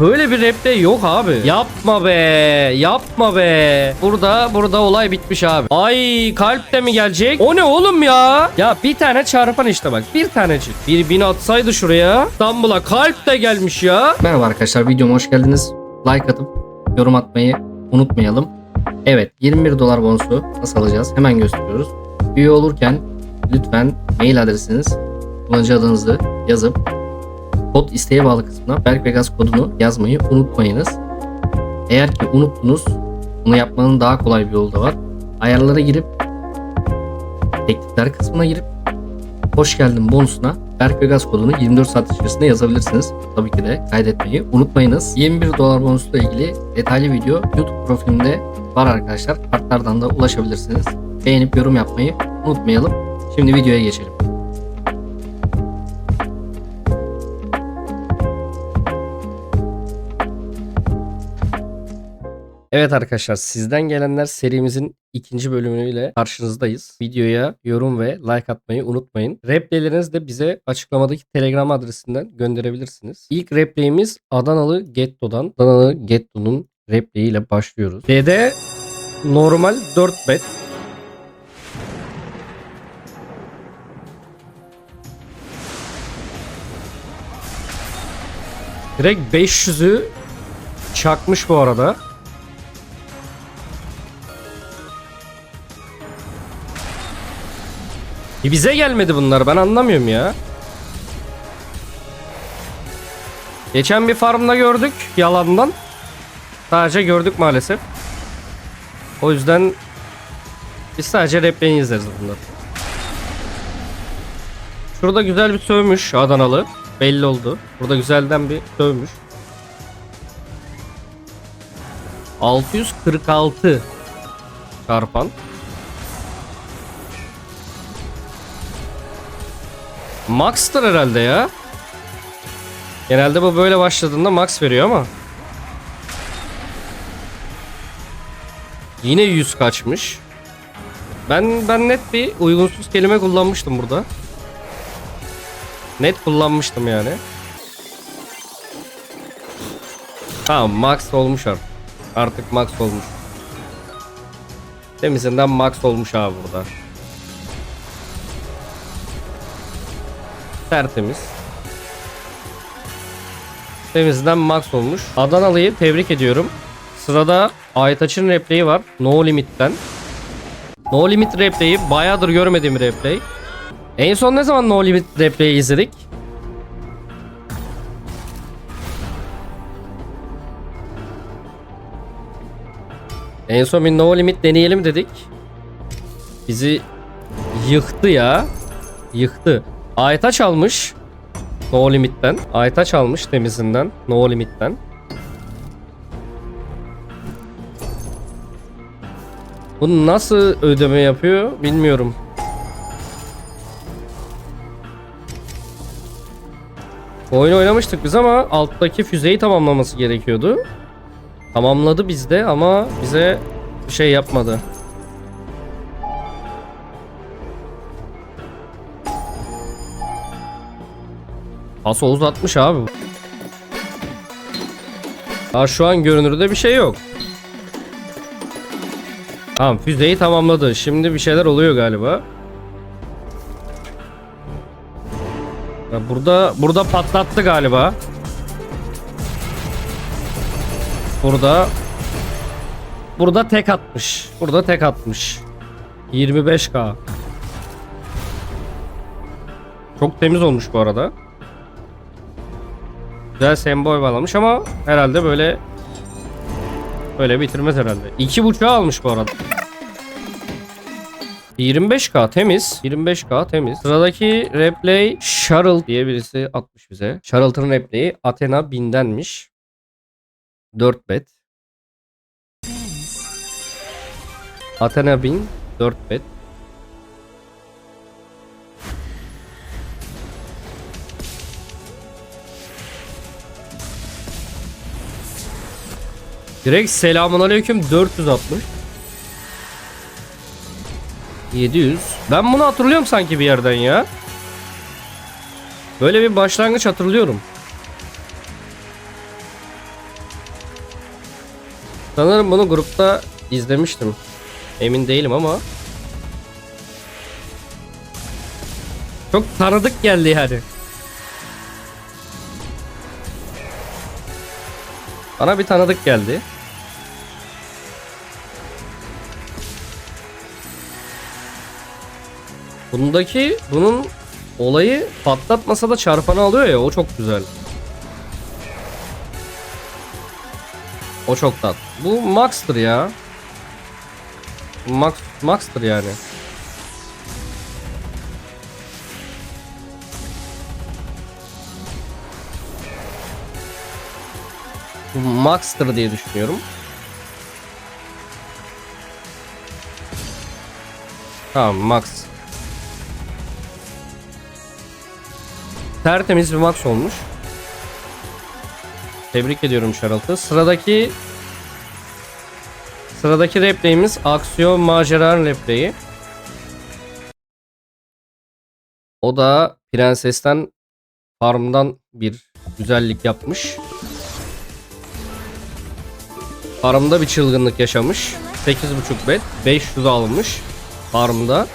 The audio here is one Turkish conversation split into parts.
Böyle bir replay yok abi. Yapma be. Yapma be. Burada burada olay bitmiş abi. Ay kalp de mi gelecek? O ne oğlum ya? Ya bir tane çarpan işte bak. Bir tanecik. Bir bin atsaydı şuraya. İstanbul'a kalp de gelmiş ya. Merhaba arkadaşlar videoma hoş geldiniz. Like atıp yorum atmayı unutmayalım. Evet 21 dolar bonusu nasıl alacağız hemen gösteriyoruz. Üye olurken lütfen mail adresiniz, kullanıcı adınızı yazıp kod isteğe bağlı kısmına Berk Vegas kodunu yazmayı unutmayınız. Eğer ki unuttunuz bunu yapmanın daha kolay bir yolu da var. Ayarlara girip teklifler kısmına girip hoş geldin bonusuna Berk Vegas kodunu 24 saat içerisinde yazabilirsiniz. Tabii ki de kaydetmeyi unutmayınız. 21 dolar bonusla ilgili detaylı video YouTube profilimde var arkadaşlar. Kartlardan da ulaşabilirsiniz. Beğenip yorum yapmayı unutmayalım. Şimdi videoya geçelim. Evet arkadaşlar sizden gelenler serimizin ikinci bölümüyle karşınızdayız. Videoya yorum ve like atmayı unutmayın. Replaylerinizi de bize açıklamadaki telegram adresinden gönderebilirsiniz. İlk replayimiz Adanalı Getto'dan. Adanalı Getto'nun replayi ile başlıyoruz. Dede normal 4 bet. Direkt 500'ü çakmış bu arada. E bize gelmedi bunlar ben anlamıyorum ya. Geçen bir farmda gördük yalandan. Sadece gördük maalesef. O yüzden biz sadece replayini izleriz bunları. Şurada güzel bir sövmüş Adanalı. Belli oldu. Burada güzelden bir sövmüş. 646 çarpan. Max'tır herhalde ya. Genelde bu böyle başladığında max veriyor ama. Yine 100 kaçmış. Ben ben net bir uygunsuz kelime kullanmıştım burada. Net kullanmıştım yani. Tamam max olmuş artık. Artık max olmuş. Temizinden max olmuş abi burada. Tertemiz. Temizden max olmuş. Adanalı'yı tebrik ediyorum. Sırada Aytaç'ın replayi var. No Limit'ten. No Limit replayi bayağıdır görmediğim replay. En son ne zaman No Limit replayi izledik? En son bir No Limit deneyelim dedik. Bizi yıktı ya. Yıktı. Aytaç almış. No Limit'ten. Aytaç almış temizinden. No Limit'ten. Bu nasıl ödeme yapıyor bilmiyorum. Oyun oynamıştık biz ama alttaki füzeyi tamamlaması gerekiyordu. Tamamladı bizde ama bize bir şey yapmadı. Paso uzatmış abi. Daha şu an görünürde bir şey yok. Tamam füzeyi tamamladı. Şimdi bir şeyler oluyor galiba. Ya burada burada patlattı galiba. Burada burada tek atmış. Burada tek atmış. 25k. Çok temiz olmuş bu arada. Güzel sembol bağlamış ama herhalde böyle böyle bitirmez herhalde. İki buçuğa almış bu arada. 25k temiz. 25k temiz. Sıradaki replay Charles diye birisi atmış bize. Charlton replay'i Athena 1000'denmiş. 4 bet. Athena 1000 4 bet. Direkt selamun aleyküm 460. 700. Ben bunu hatırlıyorum sanki bir yerden ya. Böyle bir başlangıç hatırlıyorum. Sanırım bunu grupta izlemiştim. Emin değilim ama. Çok tanıdık geldi yani. Bana bir tanıdık geldi. Bundaki bunun olayı patlatmasa da çarpanı alıyor ya o çok güzel. O çok tat. Bu Max'tır ya. Max Max'tır yani. Max'tır diye düşünüyorum. Tamam Max. Tertemiz bir Max olmuş. Tebrik ediyorum Charlotte'ı. Sıradaki Sıradaki replayimiz aksiyon macera replayi. O da prensesten farmdan bir güzellik yapmış. Farmda bir çılgınlık yaşamış. 8.5 bet 500 almış farmda.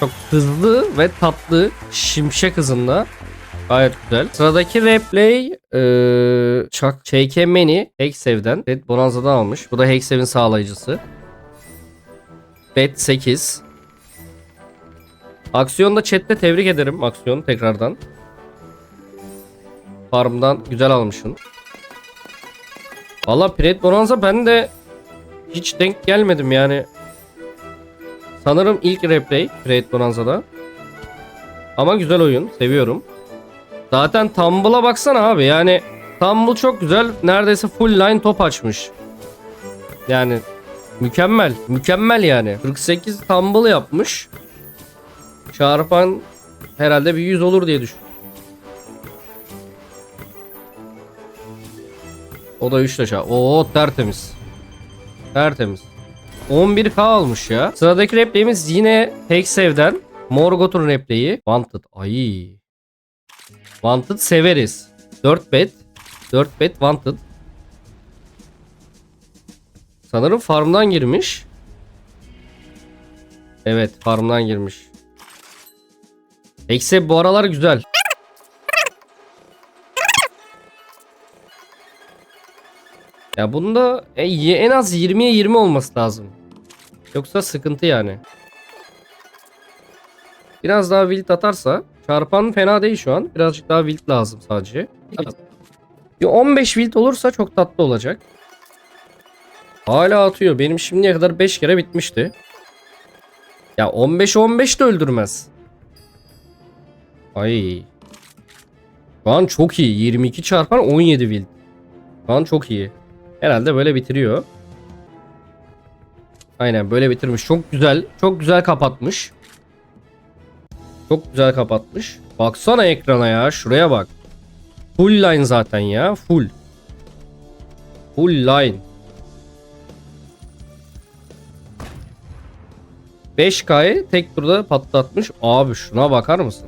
Çok hızlı ve tatlı şimşek hızında Gayet güzel. Sıradaki replay eee Chuck J.K. Manny Hexev'den Red Bonanza'dan almış. Bu da Hexev'in sağlayıcısı. Bet 8. Aksiyonda chatte tebrik ederim aksiyon tekrardan. Farmdan güzel almışsın. Valla Pret Bonanza ben de hiç denk gelmedim yani. Sanırım ilk replay Pret Bonanza'da. Ama güzel oyun. Seviyorum. Zaten Tumble'a baksana abi yani Tumble çok güzel neredeyse full line top açmış. Yani mükemmel mükemmel yani 48 Tumble yapmış. Çarpan herhalde bir 100 olur diye düşün. O da 3 taşa. Oo tertemiz. Tertemiz. 11k almış ya. Sıradaki replayimiz yine Hexev'den. Morgoth'un replayi. Wanted. Ay. Wanted severiz. 4 bet. 4 bet Wanted. Sanırım farmdan girmiş. Evet farmdan girmiş. Eksi bu aralar güzel. Ya bunda e, en az 20'ye 20 olması lazım. Yoksa sıkıntı yani. Biraz daha wild atarsa çarpan fena değil şu an. Birazcık daha wild lazım sadece. Bir 15 wild olursa çok tatlı olacak. Hala atıyor. Benim şimdiye kadar 5 kere bitmişti. Ya 15 15 de öldürmez. Ay. Şu an çok iyi. 22 çarpan 17 wild. Şu an çok iyi. Herhalde böyle bitiriyor. Aynen böyle bitirmiş. Çok güzel. Çok güzel kapatmış. Çok güzel kapatmış. Baksana ekrana ya. Şuraya bak. Full line zaten ya. Full. Full line. 5K'yı tek turda patlatmış. Abi şuna bakar mısın?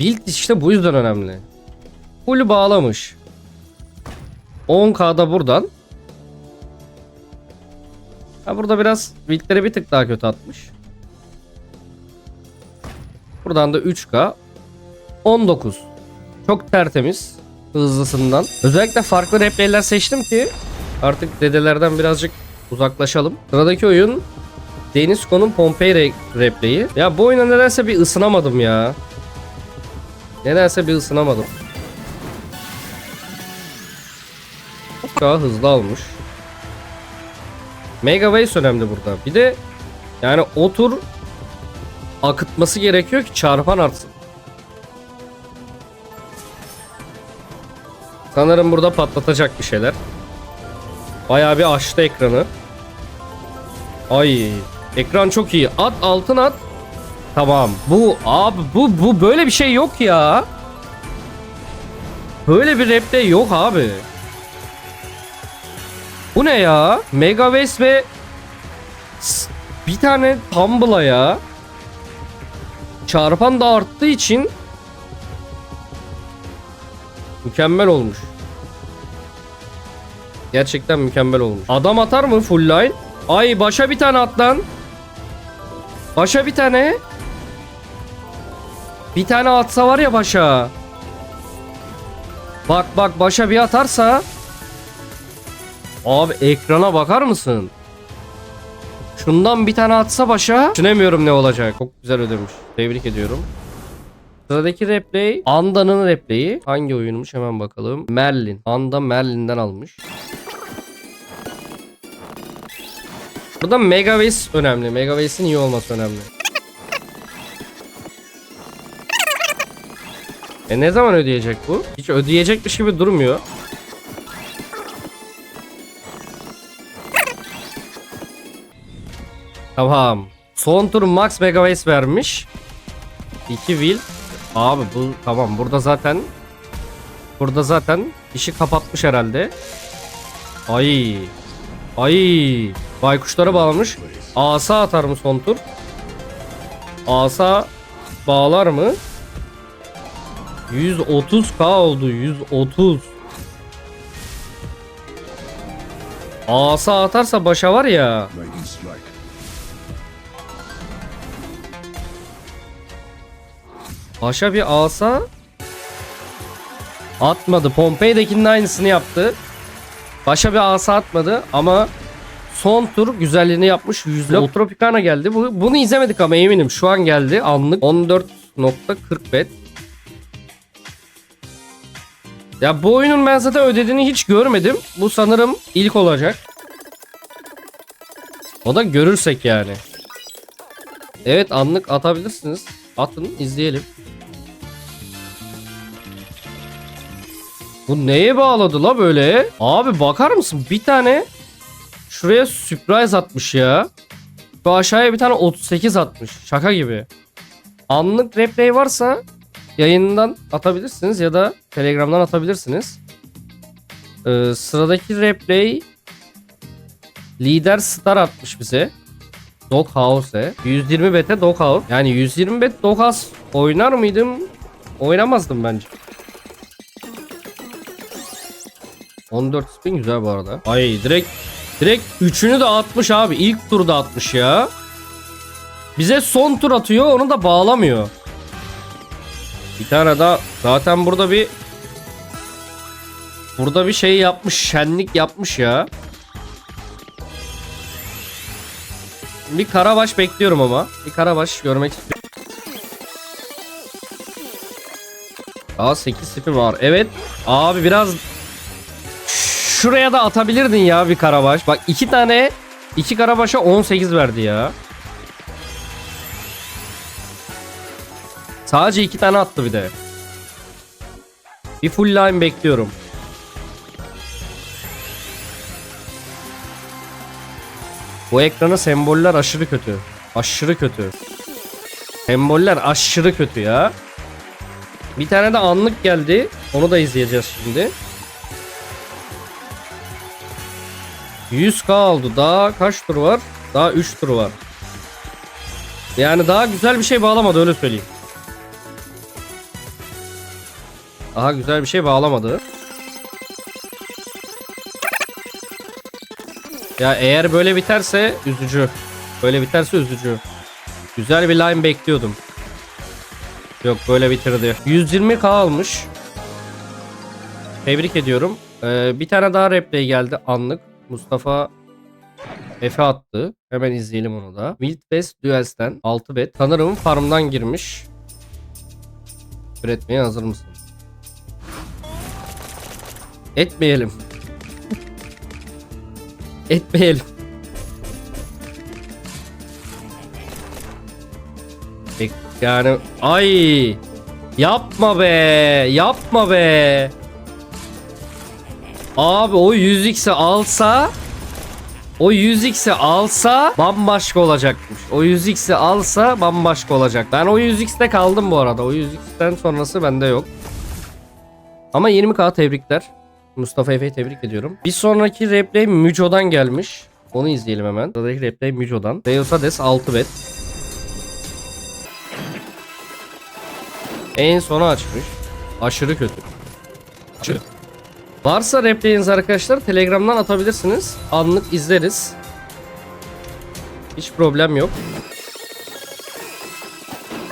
Build işte bu yüzden önemli. Full bağlamış. 10K'da buradan. Ha burada biraz build'leri bir tık daha kötü atmış. Buradan da 3K 19. Çok tertemiz. Hızlısından. Özellikle farklı replayler seçtim ki artık dedelerden birazcık uzaklaşalım. Sıradaki oyun Denisko'nun Pompei re- replayi. Ya bu oyuna nedense bir ısınamadım ya. Nedense bir ısınamadım. Daha hızlı almış. Mega Waves önemli burada. Bir de yani o tur akıtması gerekiyor ki çarpan artsın. Sanırım burada patlatacak bir şeyler. Bayağı bir açtı ekranı. Ay ekran çok iyi. At altın at. Tamam. Bu abi bu bu böyle bir şey yok ya. Böyle bir rapte yok abi. Bu ne ya? Mega Waves ve bir tane Tumble'a ya. Çarpan da arttığı için mükemmel olmuş. Gerçekten mükemmel olmuş. Adam atar mı full line? Ay başa bir tane at lan. Başa bir tane. Bir tane atsa var ya başa. Bak bak başa bir atarsa. Abi ekrana bakar mısın? Şundan bir tane atsa başa. Düşünemiyorum ne olacak. Çok güzel ödemiş. Tebrik ediyorum. Sıradaki replay Anda'nın replay'i. Hangi oyunmuş hemen bakalım. Merlin. Anda Merlin'den almış. Burada Megaways önemli. Megaways'in iyi olması önemli. E ne zaman ödeyecek bu? Hiç ödeyecekmiş gibi durmuyor. Tamam. Son tur Max Megaways vermiş. 2 will. Abi bu tamam burada zaten burada zaten işi kapatmış herhalde. Ay. Ay. Baykuşlara bağlamış. Asa atar mı son tur? Asa bağlar mı? 130k oldu 130. Asa atarsa başa var ya. Başa bir asa atmadı. Pompei'dekinin aynısını yaptı. Başa bir asa atmadı ama son tur güzelliğini yapmış. 100 Lok Tropicana geldi. Bu, bunu izlemedik ama eminim şu an geldi. Anlık 14.40 bet. Ya bu oyunun ben zaten ödediğini hiç görmedim. Bu sanırım ilk olacak. O da görürsek yani. Evet anlık atabilirsiniz. Atın izleyelim. Bu neye bağladı la böyle? Abi bakar mısın? Bir tane şuraya surprise atmış ya. Şu aşağıya bir tane 38 atmış. Şaka gibi. Anlık replay varsa yayından atabilirsiniz ya da Telegram'dan atabilirsiniz. Ee, sıradaki replay lider star atmış bize. Doghouse. 120 bete Doghouse. Yani 120 bet Doghouse oynar mıydım? Oynamazdım bence. 14 spin güzel bu arada. Ay direkt direkt üçünü de atmış abi. İlk turda atmış ya. Bize son tur atıyor onu da bağlamıyor. Bir tane daha zaten burada bir burada bir şey yapmış şenlik yapmış ya. Bir karabaş bekliyorum ama. Bir karabaş görmek istiyorum. Daha 8 spin var. Evet. Abi biraz şuraya da atabilirdin ya bir karabaş. Bak iki tane iki karabaşa 18 verdi ya. Sadece iki tane attı bir de. Bir full line bekliyorum. Bu ekrana semboller aşırı kötü. Aşırı kötü. Semboller aşırı kötü ya. Bir tane de anlık geldi. Onu da izleyeceğiz şimdi. 100k oldu. Daha kaç tur var? Daha 3 tur var. Yani daha güzel bir şey bağlamadı öyle söyleyeyim. Daha güzel bir şey bağlamadı. Ya eğer böyle biterse üzücü. Böyle biterse üzücü. Güzel bir line bekliyordum. Yok böyle bitirdi. 120k almış. Tebrik ediyorum. Ee, bir tane daha replay geldi anlık. Mustafa Efe attı. Hemen izleyelim onu da. Wild West Duels'ten 6 bet. Sanırım farmdan girmiş. Üretmeye hazır mısın? Etmeyelim. Etmeyelim. Yani ay yapma be yapma be abi o 100x'i alsa o 100x'i alsa bambaşka olacakmış. O 100x'i alsa bambaşka olacak. Ben o 100x'te kaldım bu arada. O 100x'ten sonrası bende yok. Ama 20k tebrikler. Mustafa Efe'yi tebrik ediyorum. Bir sonraki replay Müco'dan gelmiş. Onu izleyelim hemen. Sıradaki replay Müco'dan. Deus Hades 6 bet. En sona açmış. Aşırı kötü. Aşırı. Varsa replayiniz arkadaşlar Telegram'dan atabilirsiniz. Anlık izleriz. Hiç problem yok.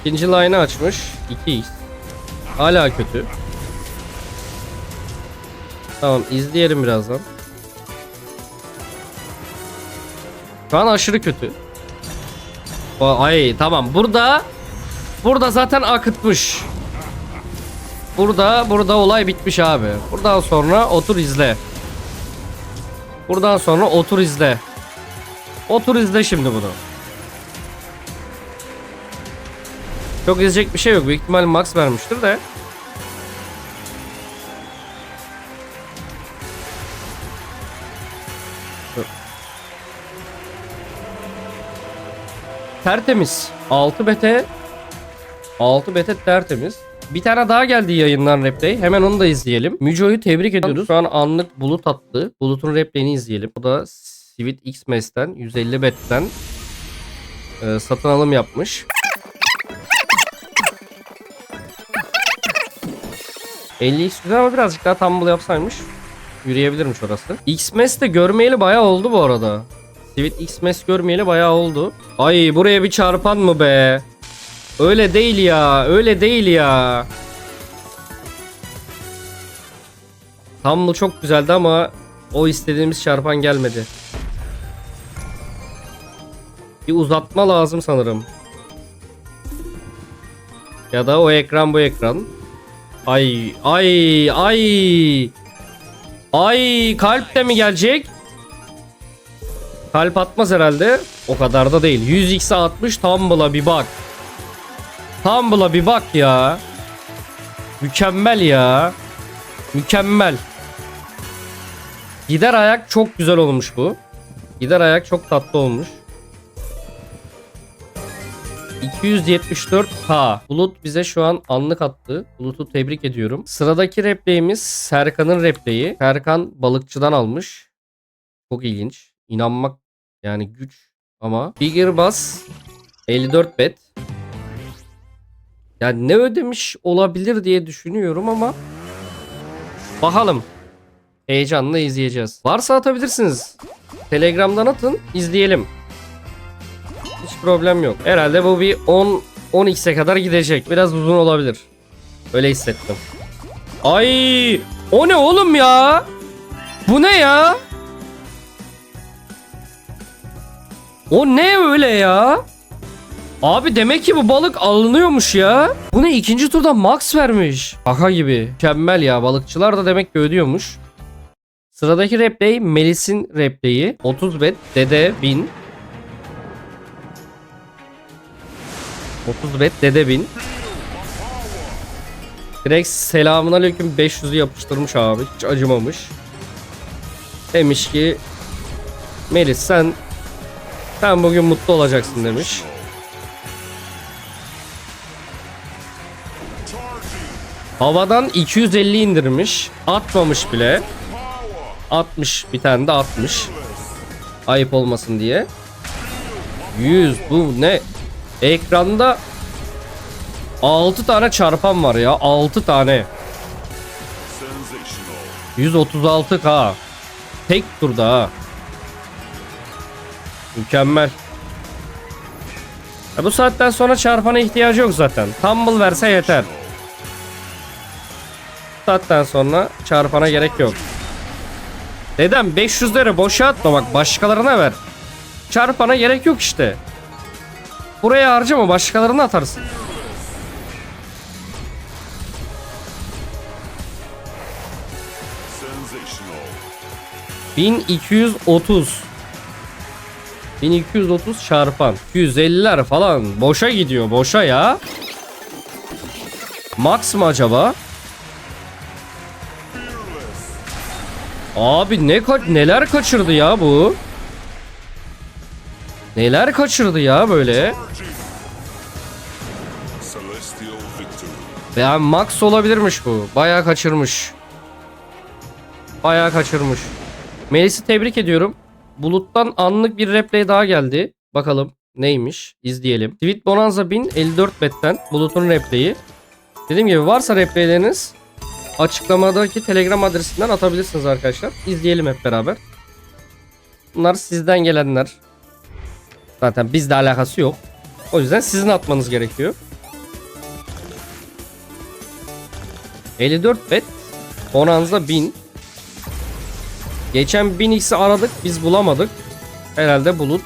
İkinci line'ı açmış. 2x. Hala kötü. Tamam izleyelim birazdan. Şu an aşırı kötü. Ay tamam burada burada zaten akıtmış. Burada burada olay bitmiş abi. Buradan sonra otur izle. Buradan sonra otur izle. Otur izle şimdi bunu. Çok izleyecek bir şey yok. Büyük ihtimal max vermiştir de. Tertemiz. 6 bete 6 bete tertemiz. Bir tane daha geldi yayından replay. Hemen onu da izleyelim. Müco'yu tebrik ediyoruz. Şu an anlık bulut attı. Bulut'un replayini izleyelim. Bu da Sweet X Mess'ten 150 betten e, satın alım yapmış. 50x güzel ama birazcık daha tumble yapsaymış yürüyebilirmiş orası. X-Mess de görmeyeli bayağı oldu bu arada. Sweet X-Mess görmeyeli bayağı oldu. Ay buraya bir çarpan mı be? Öyle değil ya. Öyle değil ya. Tumble çok güzeldi ama o istediğimiz çarpan gelmedi. Bir uzatma lazım sanırım. Ya da o ekran bu ekran. Ay ay ay. Ay kalp de mi gelecek? Kalp atmaz herhalde. O kadar da değil. 100x'e atmış Tumble'a bir bak. Tumble'a bir bak ya. Mükemmel ya. Mükemmel. Gider ayak çok güzel olmuş bu. Gider ayak çok tatlı olmuş. 274k. Bulut bize şu an anlık attı. Bulut'u tebrik ediyorum. Sıradaki replayimiz Serkan'ın replayi. Serkan balıkçıdan almış. Çok ilginç. İnanmak yani güç ama. Bigger Bass 54 bet. Yani ne ödemiş olabilir diye düşünüyorum ama bakalım. Heyecanla izleyeceğiz. Varsa atabilirsiniz. Telegram'dan atın izleyelim. Hiç problem yok. Herhalde bu bir 10 10x'e kadar gidecek. Biraz uzun olabilir. Öyle hissettim. Ay! O ne oğlum ya? Bu ne ya? O ne öyle ya? Abi demek ki bu balık alınıyormuş ya. Bu ne ikinci turda max vermiş. Kaka gibi. Mükemmel ya balıkçılar da demek ki ödüyormuş. Sıradaki replay Melis'in replay'i. 30 bet dede 1000. 30 bet dede 1000. Direkt selamun aleyküm 500'ü yapıştırmış abi. Hiç acımamış. Demiş ki Melis sen sen bugün mutlu olacaksın demiş. Havadan 250 indirmiş. Atmamış bile. 60 bir tane de atmış. Ayıp olmasın diye. 100 bu ne? Ekranda 6 tane çarpan var ya. 6 tane. 136k. Tek turda ha. Mükemmel. Ya bu saatten sonra çarpana ihtiyacı yok zaten. Tumble verse yeter. Saatten sonra çarpana gerek yok. Dedem 500 lira boşa atma bak başkalarına ver. Çarpana gerek yok işte. Buraya harcama başkalarına atarsın. Sensational. 1230 1230 çarpan 250'ler falan boşa gidiyor boşa ya. Max mı acaba? Abi ne ka- neler kaçırdı ya bu? Neler kaçırdı ya böyle? Ya max olabilirmiş bu. Bayağı kaçırmış. Bayağı kaçırmış. Melis'i tebrik ediyorum. Bulut'tan anlık bir replay daha geldi. Bakalım neymiş? İzleyelim. Tweet Bonanza 1000 54 betten Bulut'un replay'i. Dediğim gibi varsa replayleriniz açıklamadaki Telegram adresinden atabilirsiniz arkadaşlar. İzleyelim hep beraber. Bunlar sizden gelenler. Zaten bizle alakası yok. O yüzden sizin atmanız gerekiyor. 54 bet. Bonanza 1000. Geçen 1000x'i aradık biz bulamadık. Herhalde bulut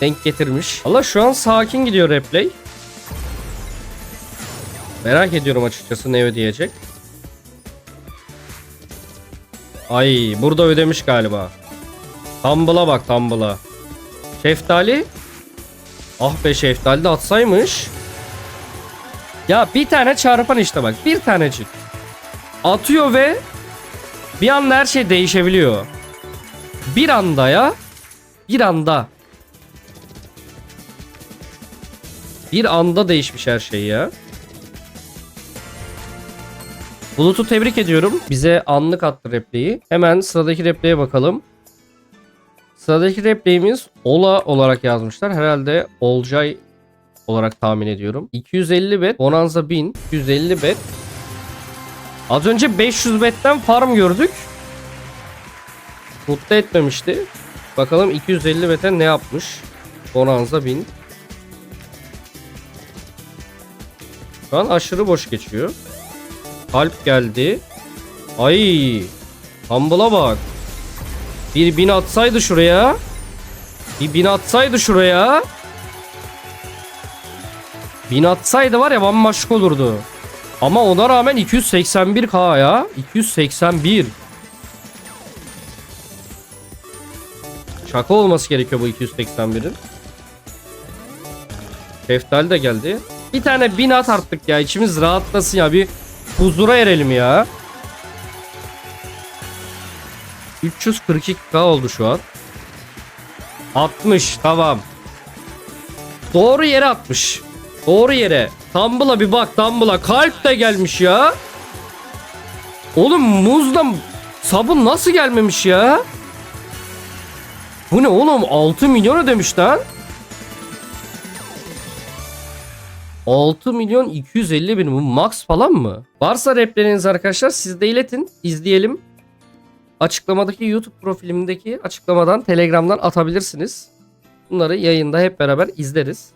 denk getirmiş. Allah şu an sakin gidiyor replay. Merak ediyorum açıkçası ne ödeyecek. Ay burada ödemiş galiba. Tumble'a bak Tumble'a. Şeftali. Ah be şeftali de atsaymış. Ya bir tane çarpan işte bak. Bir tanecik. Atıyor ve bir anda her şey değişebiliyor. Bir anda ya. Bir anda. Bir anda değişmiş her şey ya. Bulut'u tebrik ediyorum. Bize anlık attı repliği. Hemen sıradaki repliğe bakalım. Sıradaki repliğimiz Ola olarak yazmışlar. Herhalde Olcay olarak tahmin ediyorum. 250 bet. Bonanza 1000. 250 bet. Az önce 500 betten farm gördük. Mutlu etmemişti. Bakalım 250 bete ne yapmış. Bonanza 1000. Şu an aşırı boş geçiyor. Kalp geldi. Ay. Humble'a bak. Bir bin atsaydı şuraya. Bir bin atsaydı şuraya. Bin atsaydı var ya bambaşka olurdu. Ama ona rağmen 281k ya. 281. Şaka olması gerekiyor bu 281'in. Şeftali de geldi. Bir tane bin at artık ya. içimiz rahatlasın ya. Bir huzura erelim ya. 342k oldu şu an. 60 tamam. Doğru yere atmış. Doğru yere. Tumble'a bir bak Tumble'a. Kalp de gelmiş ya. Oğlum muzla sabun nasıl gelmemiş ya? Bu ne oğlum 6 milyon ödemiş lan. 6 milyon 250 bin bu max falan mı? Varsa repleriniz arkadaşlar siz de iletin izleyelim. Açıklamadaki YouTube profilimdeki açıklamadan Telegram'dan atabilirsiniz. Bunları yayında hep beraber izleriz.